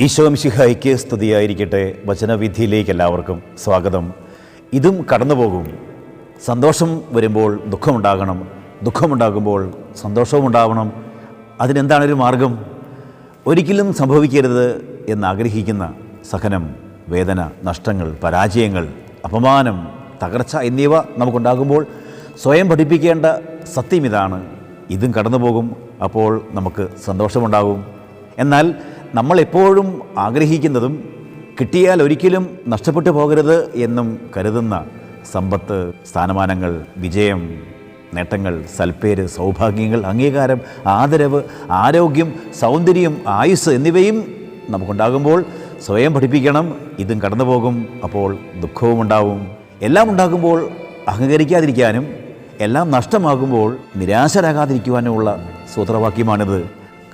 ഈശോ മിശിഹായ്ക്ക് സ്തുതിയായിരിക്കട്ടെ. വചനവിധിയിലേക്ക് എല്ലാവർക്കും സ്വാഗതം. ഇതും കടന്നുപോകും. സന്തോഷം വരുമ്പോൾ ദുഃഖമുണ്ടാകണം. ദുഃഖമുണ്ടാകുമ്പോൾ സന്തോഷവും ഉണ്ടാവണം അതിനെന്താണൊരു മാർഗം? ഒരിക്കലും സംഭവിക്കരുത് എന്നാഗ്രഹിക്കുന്ന സഹനം വേദന നഷ്ടങ്ങൾ പരാജയങ്ങൾ അപമാനം തകർച്ച എന്നിവ നമുക്കുണ്ടാകുമ്പോൾ സ്വയം പഠിപ്പിക്കേണ്ട സത്യം ഇതാണ്. ഇതും കടന്നു പോകും അപ്പോൾ നമുക്ക് സന്തോഷമുണ്ടാകും. എന്നാൽ നമ്മൾ എപ്പോഴും ആഗ്രഹിക്കുന്നതും കിട്ടിയാൽ ഒരിക്കലും നഷ്ടപ്പെട്ടു പോകരുത് എന്നും കരുതുന്ന സമ്പത്ത് സ്ഥാനമാനങ്ങൾ വിജയം നേട്ടങ്ങൾ സൽപ്പേര് സൗഭാഗ്യങ്ങൾ അംഗീകാരം ആദരവ് ആരോഗ്യം സൗന്ദര്യം ആയുസ് എന്നിവയും നമുക്കുണ്ടാകുമ്പോൾ സ്വയം പഠിപ്പിക്കണം. ഇതും കടന്നു പോകും അപ്പോൾ ദുഃഖവും ഉണ്ടാവും എല്ലാം ഉണ്ടാകുമ്പോൾ അഹങ്കരിക്കാതിരിക്കാനും എല്ലാം നഷ്ടമാകുമ്പോൾ നിരാശരാകാതിരിക്കുവാനുമുള്ള സൂത്രവാക്യമാണിത്.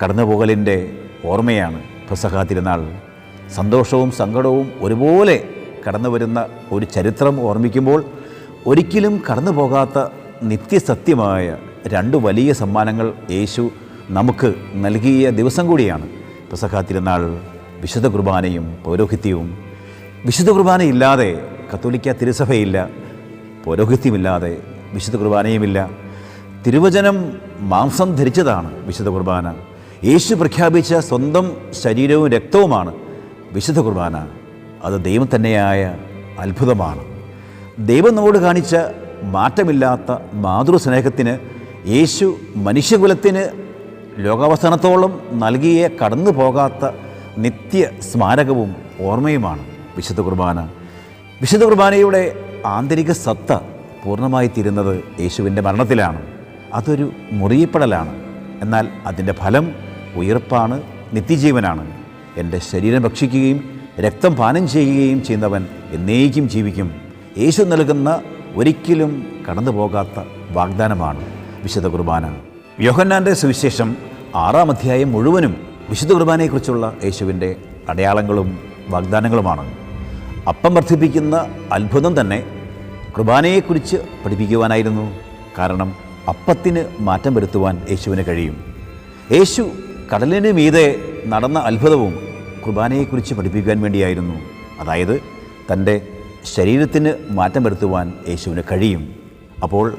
കടന്നുപോകലിന്റെ ഓർമ്മയാണ്. പെസഹ തിരുനാൾ സന്തോഷവും സങ്കടവും ഒരുപോലെ കടന്നു വരുന്ന ഒരു ചരിത്രം ഓർമ്മിക്കുമ്പോൾ ഒരിക്കലും കടന്നു പോകാത്ത നിത്യസത്യമായ രണ്ട് വലിയ സമ്മാനങ്ങൾ യേശു നമുക്ക് നൽകിയ ദിവസം കൂടിയാണ്. പെസഹ തിരുനാൾ വിശുദ്ധ കുർബാനയും പൗരോഹിത്യവും വിശുദ്ധ കുർബാനയില്ലാതെ കത്തോലിക്ക തിരുസഭയില്ല പൗരോഹിത്യമില്ലാതെ വിശുദ്ധ കുർബാനയുമില്ല. തിരുവചനം മാംസം ധരിച്ചതാണ് വിശുദ്ധ കുർബാന. യേശു പ്രഖ്യാപിച്ച സ്വന്തം ശരീരവും രക്തവുമാണ് വിശുദ്ധ കുർബാന. അത് ദൈവം തന്നെയായ അത്ഭുതമാണ്. ദൈവം നമ്മോട് കാണിച്ച മാറ്റമില്ലാത്ത മാതൃസ്നേഹത്തിന് യേശു മനുഷ്യകുലത്തിന് ലോകാവസാനത്തോളം നൽകിയ കടന്നു പോകാത്ത നിത്യ സ്മാരകവും ഓർമ്മയുമാണ് വിശുദ്ധ കുർബാന. വിശുദ്ധ കുർബാനയുടെ ആന്തരിക സത്ത പൂർണമായി തീരുന്നത് യേശുവിന്റെ മരണത്തിലാണ്. അതൊരു മുറിയപ്പെടലാണ്. എന്നാൽ അതിന്റെ ഫലം ഉയർപ്പാണ് നിത്യജീവനാണ്. എന്റെ ശരീരം ഭക്ഷിക്കുകയും രക്തം പാനം ചെയ്യുകയും ചെയ്യുന്നവൻ എന്നേക്കും ജീവിക്കും. യേശു നൽകുന്ന ഒരിക്കലും കടന്നു പോകാത്ത വാഗ്ദാനമാണ് വിശുദ്ധ കുർബാന. യോഹന്നാന്റെ സുവിശേഷം ആറാം അധ്യായം മുഴുവനും വിശുദ്ധ കുർബാനയെക്കുറിച്ചുള്ള യേശുവിന്റെ അടയാളങ്ങളും വാഗ്ദാനങ്ങളുമാണ്. അപ്പം വർദ്ധിപ്പിക്കുന്ന അത്ഭുതം തന്നെ കുർബാനയെക്കുറിച്ച് പഠിപ്പിക്കുവാനായിരുന്നു. കാരണം അപ്പത്തിന് മാറ്റം വരുത്തുവാൻ യേശുവിന് കഴിയും. യേശു കടലിന് മീതെ നടന്ന അത്ഭുതവും കുർബാനയെക്കുറിച്ച് പഠിപ്പിക്കാൻ വേണ്ടിയായിരുന്നു. അതായത് തന്റെ ശരീരത്തിന് മാറ്റം വരുത്തുവാൻ യേശുവിന് കഴിയും. അപ്പോൾ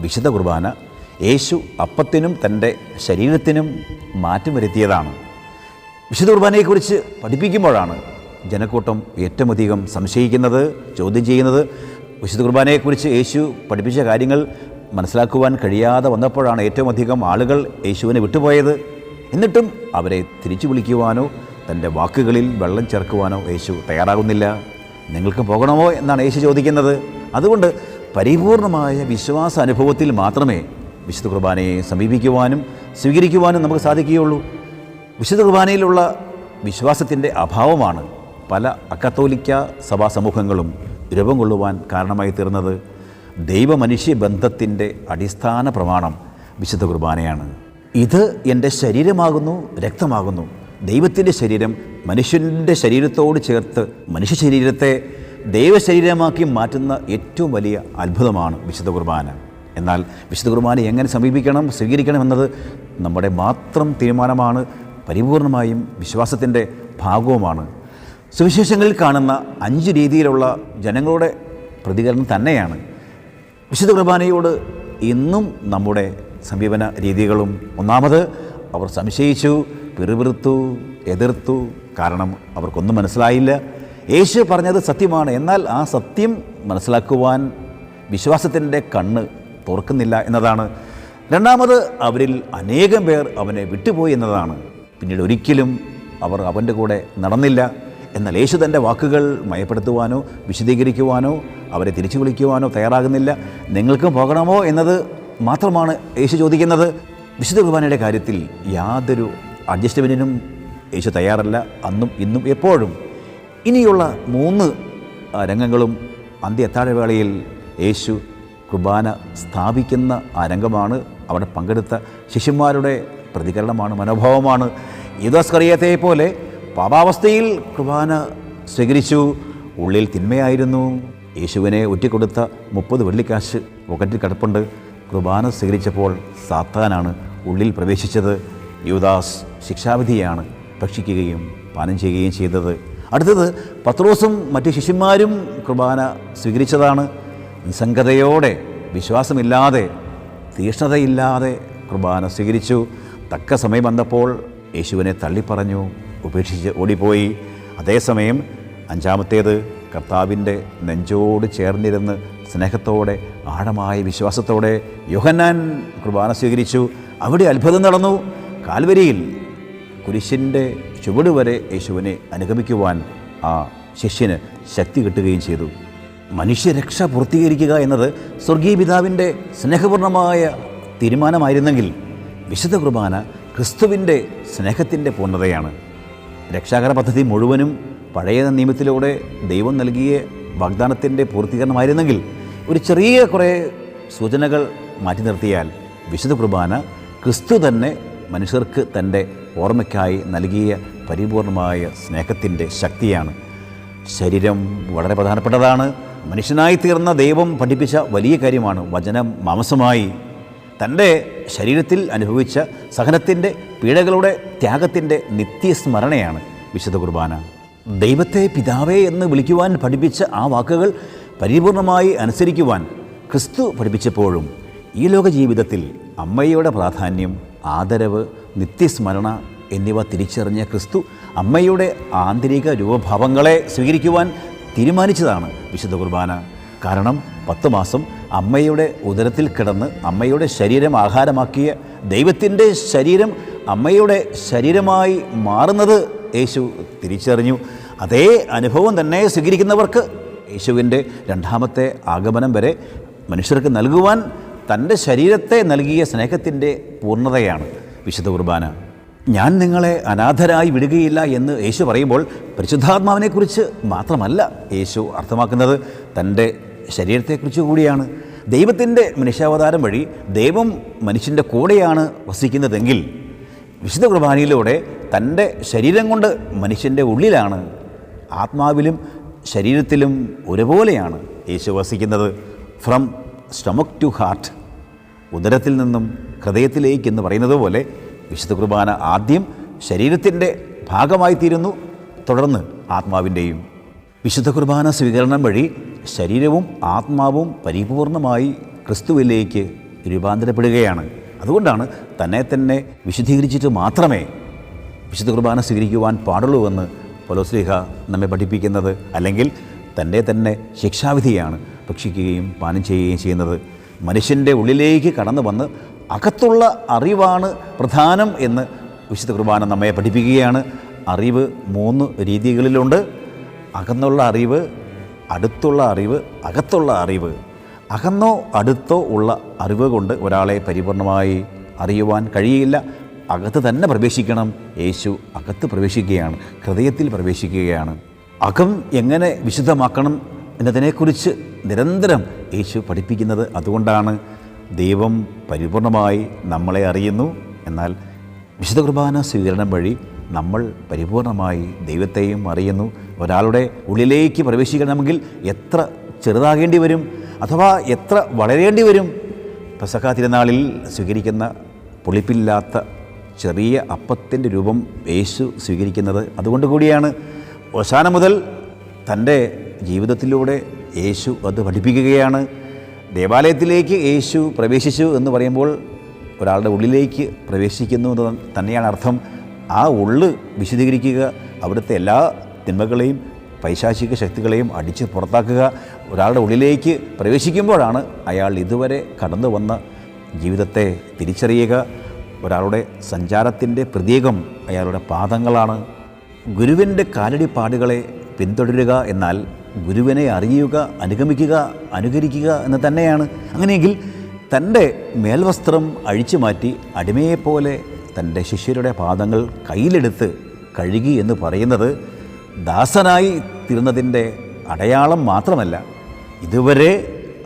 വിശുദ്ധ കുർബാന യേശു അപ്പത്തിനും തന്റെ ശരീരത്തിനും മാറ്റം വരുത്തിയതാണ്. വിശുദ്ധ കുർബാനയെക്കുറിച്ച് പഠിപ്പിക്കുമ്പോഴാണ് ജനക്കൂട്ടം ഏറ്റവും അധികം സംശയിക്കുന്നത് ചോദ്യം ചെയ്യുന്നത്. വിശുദ്ധ കുർബാനയെക്കുറിച്ച് യേശു പഠിപ്പിച്ച കാര്യങ്ങൾ മനസ്സിലാക്കുവാൻ കഴിയാതെ വന്നപ്പോഴാണ് ഏറ്റവും അധികം ആളുകൾ യേശുവിനെ വിട്ടുപോയത്. എന്നിട്ടും അവരെ തിരിച്ചു വിളിക്കുവാനോ തന്റെ വാക്കുകളിൽ വെള്ളം ചേർക്കുവാനോ യേശു തയ്യാറാകുന്നില്ല. നിങ്ങൾക്ക് പോകണമോ? എന്നാണ് യേശു ചോദിക്കുന്നത്. അതുകൊണ്ട് പരിപൂർണമായ വിശ്വാസ അനുഭവത്തിൽ മാത്രമേ വിശുദ്ധ കുർബാനയെ സമീപിക്കുവാനും സ്വീകരിക്കുവാനും നമുക്ക് സാധിക്കുകയുള്ളൂ. വിശുദ്ധ കുർബാനയിലുള്ള വിശ്വാസത്തിന്റെ അഭാവമാണ് പല അക്കത്തോലിക്ക സഭാ സമൂഹങ്ങളും രൂപം കൊള്ളുവാൻ കാരണമായി തീർന്നത്. ദൈവമനുഷ്യ ബന്ധത്തിന്റെ അടിസ്ഥാന പ്രമാണം വിശുദ്ധ കുർബാനയാണ്. ഇത് എന്റെ ശരീരമാകുന്നു രക്തമാകുന്നു. ദൈവത്തിന്റെ ശരീരം മനുഷ്യന്റെ ശരീരത്തോട് ചേർത്ത് മനുഷ്യ ശരീരത്തെ ദൈവശരീരമാക്കി മാറ്റുന്ന ഏറ്റവും വലിയ അത്ഭുതമാണ് വിശുദ്ധ കുർബാന. എന്നാൽ വിശുദ്ധ കുർബാന എങ്ങനെ സമീപിക്കണം സ്വീകരിക്കണം എന്നത് നമ്മുടെ മാത്രം തീരുമാനമാണ് പരിപൂർണമായും വിശ്വാസത്തിന്റെ ഭാഗവുമാണ്. സുവിശേഷങ്ങളിൽ കാണുന്ന അഞ്ച് രീതിയിലുള്ള ജനങ്ങളുടെ പ്രതികരണം തന്നെയാണ്. വിശുദ്ധ കുർബാനയോട് ഇന്നും നമ്മുടെ സമീപന രീതികളും. ഒന്നാമത് അവർ സംശയിച്ചു പിറുപിറുത്തു എതിർത്തു. കാരണം അവർക്കൊന്നും മനസ്സിലായില്ല. യേശു പറഞ്ഞത് സത്യമാണ്. എന്നാൽ ആ സത്യം മനസ്സിലാക്കുവാൻ വിശ്വാസത്തിന്റെ കണ്ണ് തുറക്കുന്നില്ല എന്നതാണ്. രണ്ടാമത് അവരിൽ അനേകം പേർ അവനെ വിട്ടുപോയി എന്നതാണ്. പിന്നീട് ഒരിക്കലും അവർ അവന്റെ കൂടെ നടന്നില്ല. എന്നാൽ യേശു തന്റെ വാക്കുകൾ മയപ്പെടുത്തുവാനോ വിശദീകരിക്കുവാനോ അവരെ തിരിച്ചു വിളിക്കുവാനോ തയ്യാറാകുന്നില്ല. നിങ്ങൾക്കും പോകണമോ എന്നത് മാത്രമാണ് യേശു ചോദിക്കുന്നത്. വിശുദ്ധ കുർബാനയുടെ കാര്യത്തിൽ യാതൊരു അഡ്ജസ്റ്റ്മെന്റിനും യേശു തയ്യാറല്ല. അന്നും ഇന്നും എപ്പോഴും. ഇനിയുള്ള മൂന്ന് രംഗങ്ങളും അന്ത്യ അത്താഴവേളയിൽ യേശു കുർബാന സ്ഥാപിക്കുന്ന ആ രംഗമാണ്. അവിടെ പങ്കെടുത്ത ശിഷ്യന്മാരുടെ പ്രതികരണമാണ് മനോഭാവമാണ്. യുദ്ധസ്കറിയത്തെ പോലെ പാപാവസ്ഥയിൽ കുർബാന സ്വീകരിച്ചു. ഉള്ളിൽ തിന്മയായിരുന്നു. യേശുവിനെ ഒറ്റിക്കൊടുത്ത മുപ്പത് വെള്ളിക്കാശ് പോക്കറ്റിൽ കിടപ്പുണ്ട്. കുർബാന സ്വീകരിച്ചപ്പോൾ സാത്താനാണ് ഉള്ളിൽ പ്രവേശിച്ചത്. യുദാസ് ശിക്ഷാവിധിയാണ് ഭക്ഷിക്കുകയും പാനം ചെയ്യുകയും ചെയ്തത്. അടുത്തത് പത്രോസും മറ്റ് ശിഷ്യന്മാരും കുർബാന സ്വീകരിച്ചതാണ്. നിസ്സംഗതയോടെ വിശ്വാസമില്ലാതെ തീഷ്ണതയില്ലാതെ കുർബാന സ്വീകരിച്ചു. തക്ക സമയം വന്നപ്പോൾ യേശുവിനെ തള്ളിപ്പറഞ്ഞു ഉപേക്ഷിച്ച് ഓടിപ്പോയി. അതേസമയം അഞ്ചാമത്തേത് കർത്താവിന്റെ നെഞ്ചോട് ചേർന്നിരുന്ന് സ്നേഹത്തോടെ ആഴമായ വിശ്വാസത്തോടെ യോഹന്നാൻ കുർബാന സ്വീകരിച്ചു. അവിടെ അത്ഭുതം നടന്നു. കാൽവരിയിൽ കുരിശിന്റെ ചുവട് വരെ യേശുവിനെ അനുഗമിക്കുവാൻ ആ ശിഷ്യന് ശക്തി കിട്ടുകയും ചെയ്തു. മനുഷ്യരക്ഷ പൂർത്തീകരിക്കുക എന്നത് സ്വർഗീയ പിതാവിന്റെ സ്നേഹപൂർണമായ തീരുമാനമായിരുന്നെങ്കിൽ വിശുദ്ധ കുർബാന ക്രിസ്തുവിന്റെ സ്നേഹത്തിന്റെ പൂർണതയാണ്. രക്ഷാകര പദ്ധതി മുഴുവനും പഴയ നിയമത്തിലൂടെ ദൈവം നൽകിയ വാഗ്ദാനത്തിന്റെ പൂർത്തീകരണമായിരുന്നെങ്കിൽ ഒരു ചെറിയ കുറേ സൂചനകൾ മാറ്റി നിർത്തിയാൽ വിശുദ്ധ കുർബാന ക്രിസ്തു തന്നെ മനുഷ്യർക്ക് തന്റെ ഓർമ്മയ്ക്കായി നൽകിയ പരിപൂർണമായ സ്നേഹത്തിന്റെ ശക്തിയാണ്. ശരീരം വളരെ പ്രധാനപ്പെട്ടതാണ്. മനുഷ്യനായി തീർന്ന ദൈവം പഠിപ്പിച്ച വലിയ കാര്യമാണ് വചനം മാംസമായി. തന്റെ ശരീരത്തിൽ അനുഭവിച്ച സഹനത്തിന്റെ പീഡകളുടെ ത്യാഗത്തിന്റെ നിത്യസ്മരണയാണ് വിശുദ്ധ കുർബാന. ദൈവത്തെ പിതാവേ എന്ന് വിളിക്കുവാൻ പഠിപ്പിച്ച ആ വാക്കുകൾ പരിപൂർണമായി അനുസരിക്കുവാൻ ക്രിസ്തു പഠിപ്പിച്ചപ്പോഴും ഈ ലോക ജീവിതത്തിൽ അമ്മയുടെ പ്രാധാന്യം ആദരവ് നിത്യസ്മരണ എന്നിവ തിരിച്ചറിഞ്ഞ ക്രിസ്തു അമ്മയുടെ ആന്തരിക രൂപഭാവങ്ങളെ സ്വീകരിക്കുവാൻ തീരുമാനിച്ചതാണ് വിശുദ്ധ കുർബാന. കാരണം പത്ത് മാസം അമ്മയുടെ ഉദരത്തിൽ കിടന്ന് അമ്മയുടെ ശരീരം ആഹാരമാക്കിയ ദൈവത്തിന്റെ ശരീരം അമ്മയുടെ ശരീരമായി മാറുന്നത് യേശു തിരിച്ചറിഞ്ഞു. അതേ അനുഭവം തന്നെ സ്വീകരിക്കുന്നവർക്ക് യേശുവിന്റെ രണ്ടാമത്തെ ആഗമനം വരെ മനുഷ്യർക്ക് നൽകുവാൻ തന്റെ ശരീരത്തെ നൽകിയ സ്നേഹത്തിന്റെ പൂർണതയാണ്. വിശുദ്ധ കുർബാന. ഞാൻ നിങ്ങളെ അനാഥരായി വിടുകയില്ല എന്ന് യേശു പറയുമ്പോൾ പരിശുദ്ധാത്മാവിനെക്കുറിച്ച് മാത്രമല്ല യേശു അർത്ഥമാക്കുന്നത്. തന്റെ ശരീരത്തെക്കുറിച്ച് കൂടിയാണ്. ദൈവത്തിന്റെ മനുഷ്യാവതാരം വഴി ദൈവം മനുഷ്യന്റെ കൂടെയാണ് വസിക്കുന്നതെങ്കിൽ വിശുദ്ധ കുർബാനയിലൂടെ തന്റെ ശരീരം കൊണ്ട് മനുഷ്യന്റെ ഉള്ളിലാണ് ആത്മാവിലും ശരീരത്തിലും ഒരുപോലെയാണ് യേശു വസിക്കുന്നത്. ഫ്രം സ്റ്റൊമക് ടു ഹാർട്ട് ഉദരത്തിൽ നിന്നും ഹൃദയത്തിലേക്ക് എന്ന് പറയുന്നത് പോലെ വിശുദ്ധ കുർബാന ആദ്യം ശരീരത്തിന്റെ ഭാഗമായി തീരുന്നു തുടർന്ന് ആത്മാവിന്റെയും. വിശുദ്ധ കുർബാന സ്വീകരണം വഴി ശരീരവും ആത്മാവും പരിപൂർണമായി ക്രിസ്തുവിലേക്ക് രൂപാന്തരപ്പെടുകയാണ്. അതുകൊണ്ടാണ് തന്നെ തന്നെ വിശുദ്ധീകരിച്ചിട്ട് മാത്രമേ വിശുദ്ധ കുർബാന സ്വീകരിക്കുവാൻ പാടുള്ളൂവെന്ന് പൊലോസ്ലിഹ നമ്മെ പഠിപ്പിക്കുന്നത്. അല്ലെങ്കിൽ തന്റെ തന്നെ ശിക്ഷാവിധിയാണ് ഭക്ഷിക്കുകയും പാനം ചെയ്യുകയും ചെയ്യുന്നത്. മനുഷ്യന്റെ ഉള്ളിലേക്ക് കടന്നു വന്ന് അകത്തുള്ള അറിവാണ് പ്രധാനം എന്ന് വിശുദ്ധ കുർബാന നമ്മെ പഠിപ്പിക്കുകയാണ്. അറിവ് മൂന്ന് രീതികളിലുണ്ട്. അകന്നുള്ള അറിവ് അടുത്തുള്ള അറിവ് അകത്തുള്ള അറിവ്. അകന്നോ അടുത്തോ ഉള്ള അറിവ് കൊണ്ട് ഒരാളെ പരിപൂർണമായി അറിയുവാൻ കഴിയില്ല. അകത്ത് തന്നെ പ്രവേശിക്കണം. യേശു അകത്ത് പ്രവേശിക്കുകയാണ്. ഹൃദയത്തിൽ പ്രവേശിക്കുകയാണ്. അകം എങ്ങനെ വിശുദ്ധമാക്കണം എന്നതിനെക്കുറിച്ച് നിരന്തരം യേശു പഠിപ്പിക്കുന്നത് അതുകൊണ്ടാണ് ദൈവം പരിപൂർണമായി നമ്മളെ അറിയുന്നു. എന്നാൽ വിശുദ്ധ കുർബാന സ്വീകരണം വഴി നമ്മൾ പരിപൂർണമായി ദൈവത്തെയും അറിയുന്നു. ഒരാളുടെ ഉള്ളിലേക്ക് പ്രവേശിക്കണമെങ്കിൽ എത്ര ചെറുതാകേണ്ടി വരും? അഥവാ എത്ര വളരേണ്ടി വരും? പെസക്ക തിരുനാളിൽ സ്വീകരിക്കുന്ന പുളിപ്പില്ലാത്ത ചെറിയ അപ്പത്തിന്റെ രൂപം യേശു സ്വീകരിക്കുന്നത് അതുകൊണ്ട് കൂടിയാണ് ഓശാന മുതൽ തന്റെ ജീവിതത്തിലൂടെ യേശു അത് പഠിപ്പിക്കുകയാണ്. ദേവാലയത്തിലേക്ക് യേശു പ്രവേശിച്ചു എന്ന് പറയുമ്പോൾ ഒരാളുടെ ഉള്ളിലേക്ക് പ്രവേശിക്കുന്നു എന്ന് തന്നെയാണ് അർത്ഥം. ആ ഉള്ള് വിശദീകരിക്കുക അവിടുത്തെ എല്ലാ തിന്മകളെയും പൈശാചിക ശക്തികളെയും അടിച്ച് പുറത്താക്കുക. ഒരാളുടെ ഉള്ളിലേക്ക് പ്രവേശിക്കുമ്പോഴാണ് അയാൾ ഇതുവരെ കടന്നു വന്ന ജീവിതത്തെ തിരിച്ചറിയുക. ഒരാളുടെ സഞ്ചാരത്തിന്റെ പ്രതീകം അയാളുടെ പാദങ്ങളാണ്. ഗുരുവിന്റെ കാലടിപ്പാടുകളെ പിന്തുടരുക എന്നാൽ ഗുരുവിനെ അറിയുക അനുഗമിക്കുക അനുകരിക്കുക എന്ന് തന്നെയാണ്. അങ്ങനെയെങ്കിൽ തന്റെ മേൽവസ്ത്രം അഴിച്ചു മാറ്റി അടിമയെപ്പോലെ തന്റെ ശിഷ്യരുടെ പാദങ്ങൾ കയ്യിലെടുത്ത് കഴുകി എന്ന് പറയുന്നത് ദാസനായി തീർന്നതിന്റെ അടയാളം മാത്രമല്ല ഇതുവരെ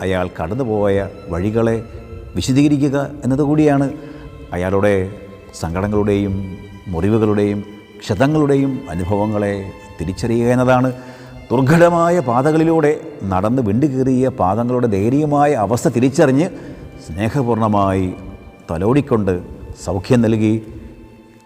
അയാൾ കടന്നുപോയ വഴികളെ വിശദീകരിക്കുക എന്നതുകൂടിയാണ് അയാളുടെ സങ്കടങ്ങളുടെയും മുറിവുകളുടെയും ക്ഷതങ്ങളുടെയും അനുഭവങ്ങളെ തിരിച്ചറിയുക എന്നതാണ് ദുർഘടമായ പാതകളിലൂടെ നടന്ന് വിണ്ടുകീറിയ പാദങ്ങളുടെ ധൈര്യമായ അവസ്ഥ തിരിച്ചറിഞ്ഞ് സ്നേഹപൂർണമായി തലോടിക്കൊണ്ട് സൗഖ്യം നൽകി.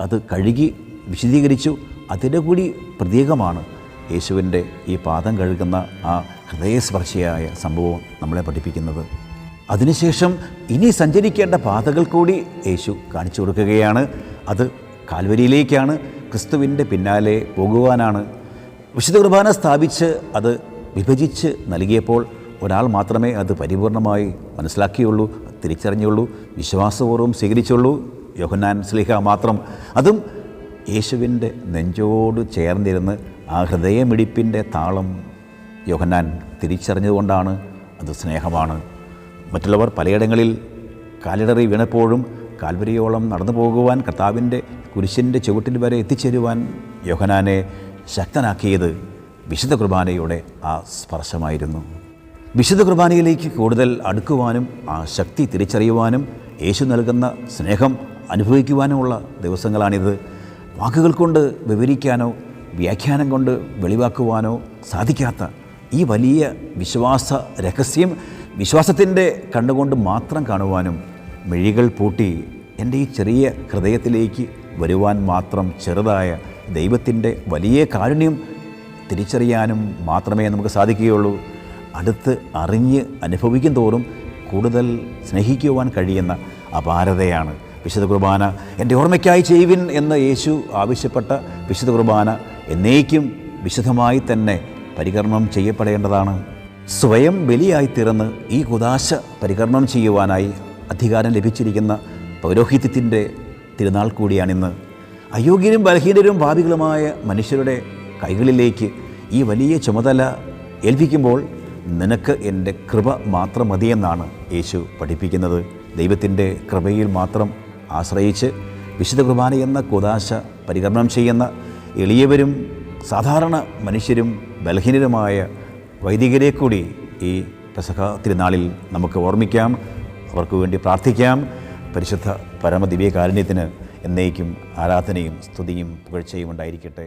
അത് കഴുകി വിശദീകരിച്ചു. അതിന്റെ കൂടി പ്രതീകമാണ് യേശുവിന്റെ ഈ പാദം കഴുകുന്ന ആ ഹൃദയസ്പർശിയായ സംഭവം നമ്മളെ പഠിപ്പിക്കുന്നത്. അതിനുശേഷം ഇനി സഞ്ചരിക്കേണ്ട പാതകൾ കൂടി യേശു കാണിച്ചു കൊടുക്കുകയാണ്. അത് കാൽവരിയിലേക്കാണ് ക്രിസ്തുവിന്റെ പിന്നാലെ പോകുവാനാണ്. വിശുദ്ധ കുർബാന സ്ഥാപിച്ച് അത് വിഭജിച്ച് നൽകിയപ്പോൾ ഒരാൾ മാത്രമേ അത് പരിപൂർണമായി മനസ്സിലാക്കിയുള്ളൂ തിരിച്ചറിഞ്ഞുള്ളൂ വിശ്വാസപൂർവം സ്വീകരിച്ചുള്ളൂ. യോഹന്നാൻ സ്ലിഹ മാത്രം. അതും യേശുവിന്റെ നെഞ്ചോട് ചേർന്നിരുന്ന് ആ ഹൃദയമിടിപ്പിന്റെ താളം യോഹന്നാൻ തിരിച്ചറിഞ്ഞതുകൊണ്ടാണ് അത് സ്നേഹമാണ്. മറ്റുള്ളവർ പലയിടങ്ങളിൽ കാലിടറി വീണപ്പോഴും കാൽവരിയോളം നടന്നു പോകുവാൻ കർത്താവിന്റെ കുരിശിന്റെ ചുവട്ടിൽ വരെ എത്തിച്ചേരുവാൻ യോഹനാനെ ശക്തനാക്കിയത് വിശുദ്ധ കുർബാനയുടെ ആ സ്പർശമായിരുന്നു. വിശുദ്ധ കുർബാനയിലേക്ക് കൂടുതൽ അടുക്കുവാനും ആ ശക്തി തിരിച്ചറിയുവാനും യേശു നൽകുന്ന സ്നേഹം അനുഭവിക്കുവാനുമുള്ള ദിവസങ്ങളാണിത്. വാക്കുകൾ കൊണ്ട് വിവരിക്കാനോ വ്യാഖ്യാനം കൊണ്ട് വെളിവാക്കുവാനോ സാധിക്കാത്ത ഈ വലിയ വിശ്വാസ രഹസ്യം വിശ്വാസത്തിന്റെ കണ്ണുകൊണ്ട് മാത്രം കാണുവാനും മിഴികൾ പൂട്ടി എന്റെ ഈ ചെറിയ ഹൃദയത്തിലേക്ക് വരുവാൻ മാത്രം ചെറുതായ ദൈവത്തിന്റെ വലിയ കാരുണ്യം തിരിച്ചറിയാനും മാത്രമേ നമുക്ക് സാധിക്കുകയുള്ളൂ. അടുത്ത് അറിഞ്ഞ് അനുഭവിക്കും തോറും കൂടുതൽ സ്നേഹിക്കുവാൻ കഴിയുന്ന അപാരതയാണ് വിശുദ്ധ കുർബാന. എന്റെ ഓർമ്മയ്ക്കായി ചെയ്യുവിൻ എന്ന് യേശു ആവശ്യപ്പെട്ട വിശുദ്ധ കുർബാന എന്നേക്കും വിശുദ്ധമായി തന്നെ പരികർമ്മം ചെയ്യപ്പെടേണ്ടതാണ്. സ്വയം ബലിയായി തീർന്ന് ഈ കുദാശ പരികർമ്മം ചെയ്യുവാനായി അധികാരം ലഭിച്ചിരിക്കുന്ന പൗരോഹിത്യത്തിന്റെ തിരുനാൾ കൂടിയാണിന്ന്. അയോഗ്യരും ബലഹീനരും ഭാവികളുമായ മനുഷ്യരുടെ കൈകളിലേക്ക് ഈ വലിയ ചുമതല ഏൽപ്പിക്കുമ്പോൾ നിനക്ക് എന്റെ കൃപ മാത്രം മതിയെന്നാണ് യേശു പഠിപ്പിക്കുന്നത്. ദൈവത്തിന്റെ കൃപയിൽ മാത്രം ആശ്രയിച്ച് വിശുദ്ധ കുർബാന എന്ന കുദാശ പരികർമ്മം ചെയ്യുന്ന എളിയവരും സാധാരണ മനുഷ്യരും ബലഹീനരുമായ വൈദികരെ കൂടി ഈ പെസഹ തിരുനാളിൽ നമുക്ക് ഓർമ്മിക്കാം. അവർക്ക് വേണ്ടി പ്രാർത്ഥിക്കാം. പരിശുദ്ധ പരമദിവ്യകാരുണ്യത്തിന് എന്നേക്കും ആരാധനയും സ്തുതിയും പുകഴ്ചയും ഉണ്ടായിരിക്കട്ടെ.